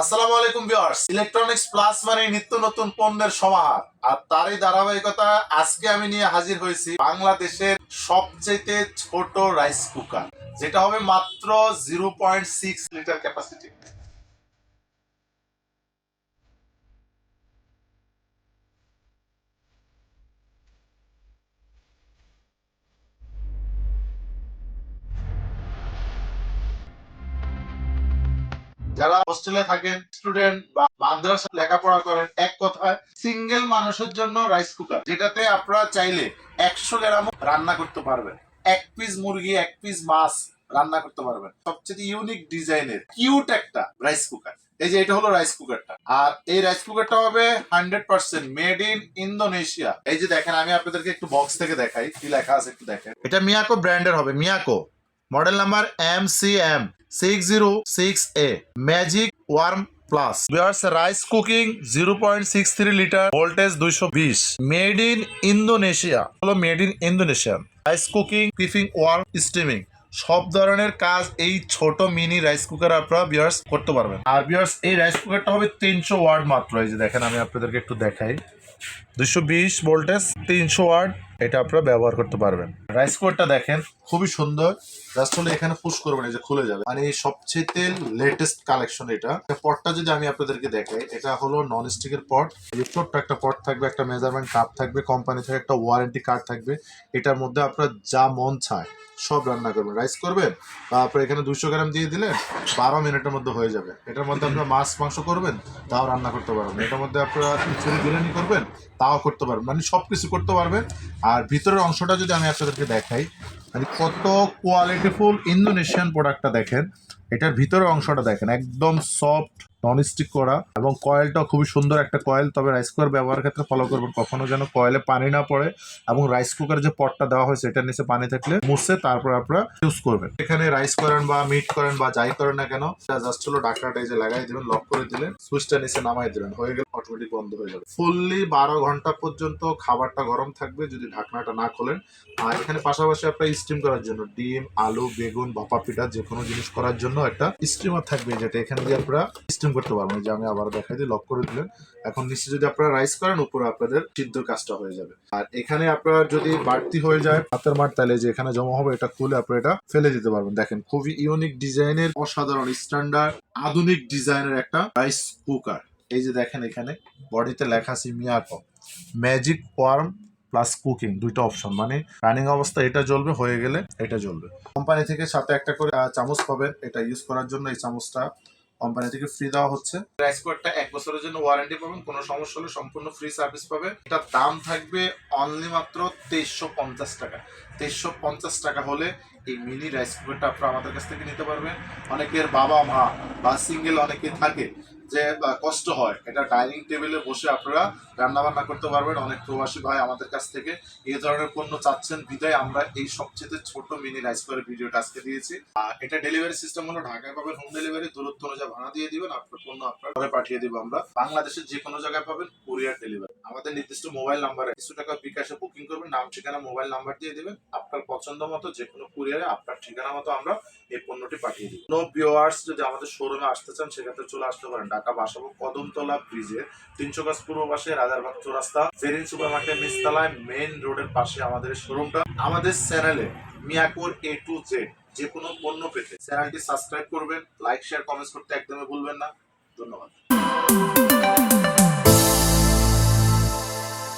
আসসালামু আলাইকুম viewers. Electronics plus মানে নিত্য নতুন পণ্যের সমাহার। আর তারই ধারাবাহিকতা আজকে আমি নিয়ে হাজির হয়েছি বাংলাদেশের সবচেয়ে ছোট রাইস কুকার যেটা হবে মাত্র zero point six litre capacity যারা হোস্টেলে থাকেন স্টুডেন্ট বা মাদ্রাসা লেখাপড়া করেন, এক কথায় সিঙ্গেল মানুষের জন্য রাইস কুকার যেটাতে আপনারা চাইলে একশো গ্রাম রান্না করতে পারবেন। এক পিস মুরগি, এক পিস মাছ রান্না করতে পারবেন। সবচেয়ে ইউনিক ডিজাইনের কিউট একটা রাইস কুকার এই যে এটা হলো রাইস কুকারটা আর এই রাইস কুকারটা হবে hundred percent made in Indonesia এই যে দেখেন, আমি আপনাদেরকে একটু বক্স থেকে দেখাই, কি লেখা আছে একটু দেখেন। এটা মিয়াকো ব্র্যান্ডের হবে Miyako model number M C M six zero six A magic warm plus bears rice cooking zero point six three litre voltage দুইশো বিশ মেড ইন ইন্দোনেশিয়া হলো made in rice cooking warm সব ধরনের কাজ এই ছোট মিনি রাইস কুকার আপনারা বিয়ার্স করতে পারবেন। আর বিয়ার্স এই রাইস কুকারটা হবে তিনশো ওয়ার্ড মাত্র। এই যে দেখেন, আমি আপনাদেরকে একটু দেখাই। দুশো বিশ ভোল্টেজ তিনশো ওয়ার্ড এটা আপনারা ব্যবহার করতে পারবেন। রাইস কুকারটা দেখেন, খুবই সুন্দর। জাস্ট হলে এখানে পুশ করবেন, এই যে খুলে যাবে। মানে সবচেয়ে লেটেস্ট কালেকশন এটা। পটটা যদি আমি আপনাদেরকে দেখাই, এটা হলো নন স্টিকের পট ছোট্ট একটা পট থাকবে, একটা মেজারমেন্ট কাপ থাকবে কোম্পানি থেকে একটা ওয়ারেন্টি কার্ড থাকবে। এটার মধ্যে আপনার যা মন চায়, সব রান্না করবেন। রাইস করবেন আপনার এখানে দুশো গ্রাম দিয়ে দিলেন বারো মিনিটের মধ্যে হয়ে যাবে। এটার মধ্যে আপনার মাছ, মাংস করবেন, তাও রান্না করতে পারবেন। এটার মধ্যে আপনারা বিরিয়ানি করবেন, তাও করতে পারবেন। মানে সব কিছু করতে পারবেন। আর ভিতরের অংশটা যদি আমি আপনাদেরকে দেখাই। মানে কত কোয়ালিটিফুল ইন্দোনেশিয়ান প্রোডাক্টটা দেখেন। এটার ভিতরের অংশটা দেখেন একদম সফট নন স্টিক করা এবং কয়েলটাও খুবই সুন্দর একটা কয়েল, তবে রাইস কুকার ব্যবহারের ক্ষেত্রে ফলো করবেন। কখনো যেন কয়েলে পানি না পড়ে এবং রাইস কুকার যে পটটা দেওয়া হয়েছে, এটার নিচে পানি থাকলে মুছছে তারপর আপনারা ইউজ করবেন। এখানে রাইস করেন বা মিট করেন বা যাই করেন না কেন জাস্ট হলো ডাকনাটা যে লাগাই দিবেন লক করে দিলেন সুইচটা নিচে নামাই দিলেন, হয়ে গেলে অটোমেটিক বন্ধ হয়ে যাবে। ফুললি বারো ঘণ্টা পর্যন্ত খাবারটা গরম থাকবে যদি ঢাকনাটা না খোলেন। আর এখানে পাশাপাশি আপনার স্টিম করার জন্য ডিম, আলু, বেগুন বাপা পিঠা যে কোনো জিনিস করার জন্য একটা স্টিমার থাকবে যেটা এখানে দিয়ে আপনারা স্টিম করতে পারবেন এই যে আমি আবার দেখাই দিই লক করে দিলেন। এখন নিচে যদি আপনারা রাইস করেন, উপরে আপনাদের সিদ্ধর কাজটা হয়ে যাবে। আর এখানে আপনার যদি বাড়তি হয়ে যায়, হাতের মার তাহলে যে এখানে জমা হবে, এটা খুলে আপনারা এটা ফেলে দিতে পারবেন। দেখেন, খুবই ইউনিক ডিজাইনের অসাধারণ স্ট্যান্ডার্ড আধুনিক ডিজাইনের একটা রাইস কুকার এই যে দেখেন এখানে বডিতে লেখা আছে Miyako magic warm plus cooking দুইটা অপশন মানে রানিং অবস্থা, এটা জ্বলবে, হয়ে গেলে এটা জ্বলবে। কোম্পানি থেকে সাথে একটা করে চামচ পাবেন। এটা ইউজ করার জন্য এই চামচটা কোম্পানি থেকে ফ্রি দেওয়া হচ্ছে। রাইস কুকারটা এক বছরের জন্য ওয়ারেন্টি পাবেন, কোনো সমস্যা হলে সম্পূর্ণ ফ্রি সার্ভিস পাবে। এটার দাম থাকবে অনলি মাত্র তেইশশো পঞ্চাশ টাকা। তেইশশো পঞ্চাশ টাকা হলে এই মিনি রাইস কুকারটা আপনারা আমাদের কাছ থেকে নিতে পারবেন। অনেকের বাবা মা বা সিঙ্গেল অনেকে থাকে যে কষ্ট হয়। এটা ডাইনিং টেবিলে বসে আপনারা রান্না বান্না করতে পারবেন। অনেক প্রবাসী ভাই আমাদের কাছ থেকে এই ধরনের পণ্য চাচ্ছেন। বিদায়, আমরা এই সবচেয়ে ছোট মিনি রাইস কুকারের ভিডিওটা আজকে দিয়েছি। আর এটা ডেলিভারি সিস্টেম হলো ঢাকায় পাবেন হোম ডেলিভারি দূরত্ব অনুযায়ী ভাড়া দিয়ে দিবেন। আপনার পণ্য আপনার ঘরে পাঠিয়ে দিব আমরা। বাংলাদেশের যে কোনো জায়গায় পাবেন কুরিয়ার ডেলিভারি আমাদের নির্দিষ্ট মোবাইল নাম্বারে কিছু টাকা বিকাশে বুকিং করবেন। নাম, ঠিকানা মোবাইল নাম্বার দিয়ে দিবেন। আপনার পছন্দ মতো যে কোনো কুরিয়ারে আপনার ঠিকানা মতো আমরা এই পণ্যটি পাঠিয়ে দিই। নো ভিউয়ার্স যদি আমাদের শোরুমে আসতে চান, সেক্ষেত্রে চলে আসতে পারেন ঢাকা বাসাবো, কদমতলা ব্রিজে তিনশো গাছ পূর্ব পাশে রাজারবাগ চৌরাস্তা জেরিন সুপার মার্কেট নিচতলায় মেইন রোডের পাশে আমাদের শোরুমটা আমাদের চ্যানেলে মিয়াকোর এ টু জেড যে কোনো পণ্য পেতে চ্যানেলটি সাবস্ক্রাইব করবেন লাইক শেয়ার কমেন্টস করতে একদমই ভুলবেন না। ধন্যবাদ।